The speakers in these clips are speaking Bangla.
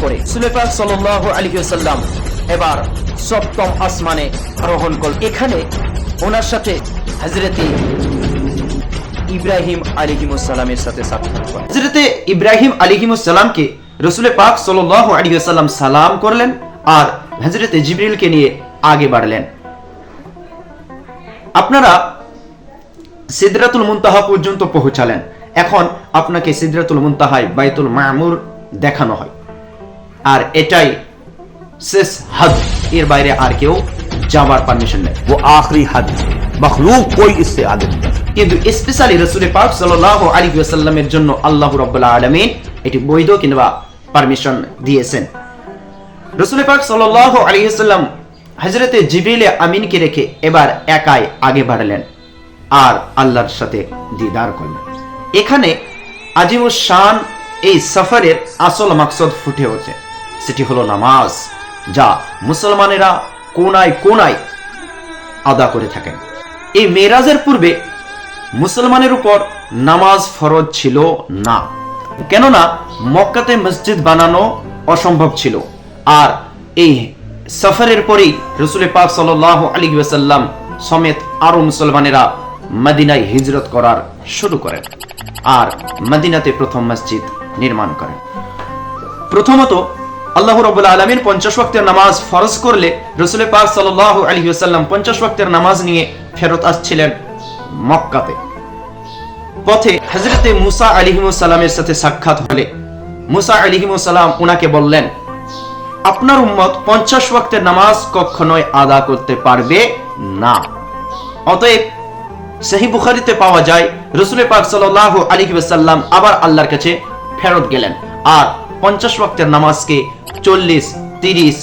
করে এবার সপ্তম আসমানে আরোহণ এখানে ওনার সাথে হজরতে ইব্রাহিম সাথে সাক্ষাৎ হজরতে ইব্রাহিম পাক সাল্লাহ আলী সাল্লাম সালাম করলেন আর হজরতে জিবরিলকে নিয়ে আগে বাড়লেন। আপনারা সিদরাতুল মুনতাহা পর্যন্ত পৌঁছালেন। এখন আপনাকে সিদরাতুল মুনতাহায় বাইতুল মামুর দেখানো হয়। আর এটাই শেষ হদ। এর বাইরে আর কেউ যাবার পারমিশন নেই। ও আখরি হদ। মখলুক কই আগে কিন্তু স্পেশালি পাক ওয়াসাল্লামের জন্য আল্লাহ এটি বৈধ কিংবা পারমিশন দিয়েছেন। পাক আমিনকে রেখে এবার একাই আগে বাড়লেন আর আল্লাহর সাথে দিদার করলেন। এখানে আজিমুস শান এই সফরের আসল মকসদ ফুটে ওঠে। সেটি হলো নামাজ, যা মুসলমানেরা কোনায় কোনায় আদা করে থাকেন। এই মেরাজের পূর্বে মুসলমানের উপর নামাজ ফরজ ছিল না, কেননা মক্কাতে মসজিদ বানানো অসম্ভব ছিল। আর এই সফরের পরেই রসুল পাক সাল আলী ওয়াসাল্লাম সমেত আরও মুসলমানেরা মদিনায় হিজরত করার শুরু করেন আর মদিনাতে প্রথম মসজিদ নির্মাণ করেন। প্রথমত আল্লাহ রবুল্লা আলমিন পঞ্চাশ ওয়াক্তের নামাজ ফরজ করলে রসুল পাক সাল আলী সাল্লাম পঞ্চাশ ওয়াক্তের নামাজ নিয়ে ফেরত আসছিলেন মক্কাতে। পথে হজরতে মুসা আলিহিমুসাল্লামের সাথে সাক্ষাৎ হলে মুসা আলিহিমুসাল্লাম উনাকে বললেন, আপনার উম্মত পঞ্চাশ ওয়াক্তের নামাজ কখনোই আদা করতে পারবে না। অতএব সেহি বুখারিতে পাওয়া যায়, রসুল পাক সাল্লাহ আলী সাল্লাম আবার আল্লাহর কাছে ফেরত গেলেন। আর পঞ্চাশ ওয়াক্তের নামাজকে চল্লিশ, তিরিশ,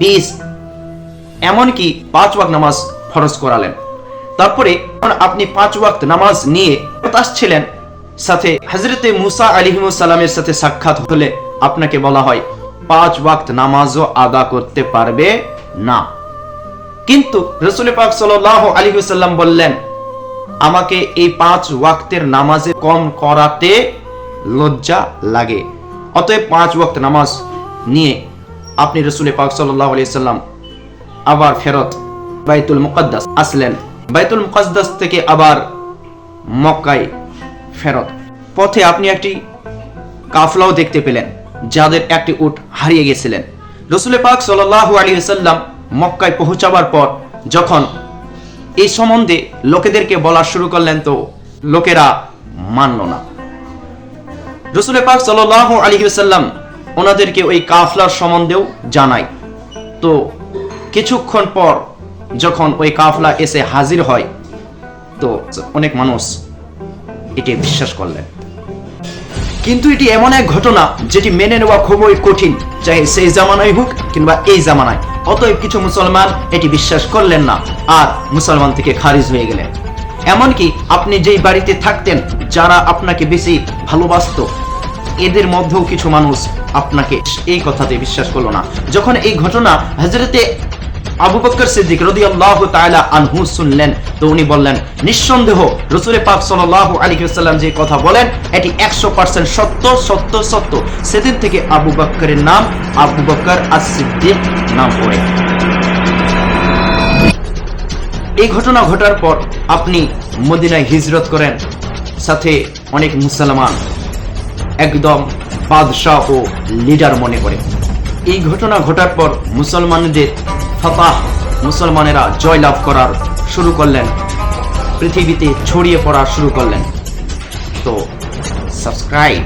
বিশ, এমনকি পাঁচ ওয়াক্ত নামাজ ফরজ করালেন। তারপরে আপনি পাঁচ ওয়াক্ত নামাজ নিয়ে আসছিলেন সাথে হজরতে মুসা আলিহিমুসাল্লামের সাথে সাক্ষাৎ হলে আপনাকে বলা হয়, পাঁচ ওয়াক্ত নামাজও আদা করতে পারবে না। কিন্তু রসুল পাক সাল আলী সাল্লাম বললেন, আমাকে এই পাঁচ ওয়াক্তের নামাজে কম করাতে লজ্জা লাগে। অতএব পাঁচ ওয়াক্ত নামাজ নিয়ে আপনি রসুল পাক সাল্লাহ সাল্লাম আবার ফেরত বাইতুল মুকদ্দাস আসলেন। বাইতুল মুকদ্দাস থেকে আবার মক্কায় ফেরত। পথে আপনি একটি কাফলাও দেখতে পেলেন, যাদের একটি উট হারিয়ে গেছিলেন। রসুল পাক সাল্লাহ আলী সাল্লাম মক্কায় পৌঁছাবার পর যখন এই সম্বন্ধে লোকেদেরকে বলা শুরু করলেন তো লোকেরা মানল না। রসুল পাক সাল্লাহ আলী সাল্লাম ওনাদেরকে ওই কাফলার সম্বন্ধেও জানায়। তো কিছুক্ষণ পর যখন ওই কাফলা এসে হাজির হয়, তো অনেক মানুষ এটি বিশ্বাস করলেন। কিন্তু এটি এমন এক ঘটনা যেটি মেনে নেওয়া খুবই কঠিন, চাই সেই জামানায় হোক কিংবা এই জামানায়। অতএব কিছু মুসলমান এটি বিশ্বাস করলেন না, আর মুসলমান থেকে খারিজ হয়ে গেলেন। এমনকি আপনি যেই বাড়িতে থাকতেন, যারা আপনাকে বেশি ভালোবাসত এদের মধ্যেও কিছু মানুষ আপনাকে এই কথাতে বিশ্বাস করল না। যখন এই ঘটনা হজরতে আবু বকর সিদ্দিক রাদিয়াল্লাহু তাআলা আনহু শুনলেন, তো উনি বললেন, নিঃসন্দেহ রাসূল পাক সাল্লাল্লাহু আলাইহি ওয়াসাল্লাম যে কথা বলেন, এটি 100% সত্য সত্য সত্য। সেদিন থেকে আবু বকরের নাম আবু বকর আস-সিদ্দিক নাম পড়ে। এই ঘটনা ঘটার পর আপনি মদিনায় হিজরত করেন, সাথে অনেক মুসলমান একদম বাদশাহ ও লিডার মনে করে। এই ঘটনা ঘটার পর মুসলমানদের ফতাহ, মুসলমানেরা জয়লাভ করার শুরু করলেন। পৃথিবীতে ছড়িয়ে পড়া শুরু করলেন। তো সাবস্ক্রাইব